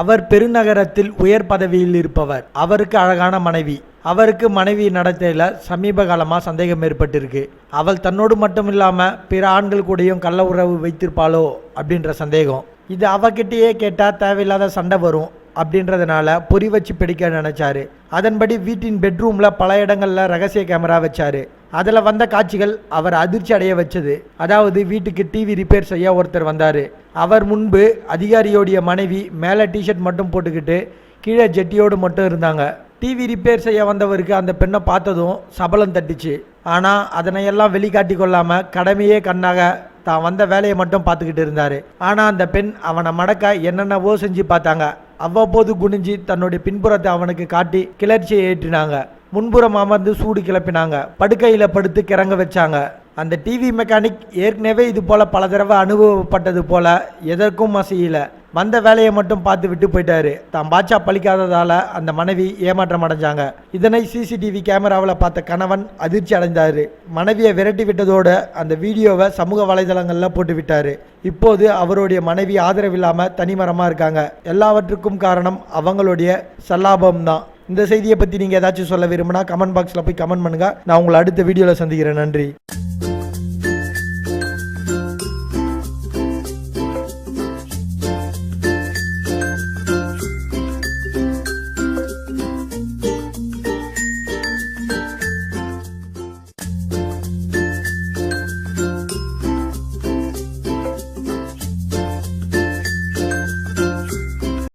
அவர் பெருநகரத்தில் உயர் பதவியில் இருப்பவர். அவருக்கு அழகான மனைவி. அவருக்கு மனைவி நடத்தையில் சமீப காலமாக சந்தேகம் ஏற்பட்டிருக்கு. அவள் தன்னோடு மட்டும் இல்லாமல் பிற ஆண்கள் கூடயும் கள்ள உறவு வைத்திருப்பாளோ அப்படின்ற சந்தேகம். இது அவகிட்டேயே கேட்டால் தேவையில்லாத சண்டை வரும் அப்படின்றதுனால பொறி வச்சு பிடிக்க நினைச்சாரு. அதன்படி வீட்டின் பெட்ரூமில் பல இடங்களில் ரகசிய கேமரா வச்சாரு. அதில் வந்த காட்சிகள் அவர் அதிர்ச்சி அடைய வச்சது. அதாவது வீட்டுக்கு டிவி ரிப்பேர் செய்ய ஒருத்தர் வந்தார். அவர் முன்பு அதிகாரியோடைய மனைவி மேலே டிஷர்ட் மட்டும் போட்டுக்கிட்டு கீழே ஜெட்டியோடு மட்டும் இருந்தாங்க. டிவி ரிப்பேர் செய்ய வந்தவருக்கு அந்த பெண்ணை பார்த்ததும் சபலம் தட்டுச்சு. ஆனால் அதனையெல்லாம் வெளிக்காட்டி கொள்ளாமல் கடமையே கண்ணாக தான் வந்த வேலையை மட்டும் பார்த்துக்கிட்டு இருந்தார். ஆனால் அந்த பெண் அவனை மடக்க என்னென்னவோ செஞ்சு பார்த்தாங்க. அவ்வப்போது குனிஞ்சு தன்னுடைய பின்புறத்தை அவனுக்கு காட்டி கிளர்ச்சியை ஏற்றினாங்க. முன்புறம் அமர்ந்து சூடு கிளப்பினாங்க. படுக்கையில் படுத்து கிறங்க வச்சாங்க. அந்த டிவி மெக்கானிக் ஏற்கனவே இது போல பல தடவை அனுபவப்பட்டது போல எதற்கும் மசையில வந்த வேலையை மட்டும் பார்த்து விட்டு போயிட்டாரு. தான் பாட்சா பழிக்காததால அந்த மனைவி ஏமாற்றம் அடைஞ்சாங்க. இதனை சிசிடிவி கேமராவில் பார்த்த கணவன் அதிர்ச்சி அடைந்தாரு. மனைவியை விரட்டி விட்டதோடு அந்த வீடியோவை சமூக வலைதளங்களில் போட்டு விட்டாரு. இப்போது அவருடைய மனைவி ஆதரவில்லாமல் தனிமரமாக இருக்காங்க. எல்லாவற்றுக்கும் காரணம் அவங்களுடைய சல்லாபம் தான் இந்த செய்தியை பற்றி நீங்கள் ஏதாச்சும் சொல்ல விரும்பினா கமெண்ட் பாக்ஸில் போய் கமெண்ட் பண்ணுங்கள் நான் உங்களை அடுத்த வீடியோவில் சந்திக்கிறேன். நன்றி.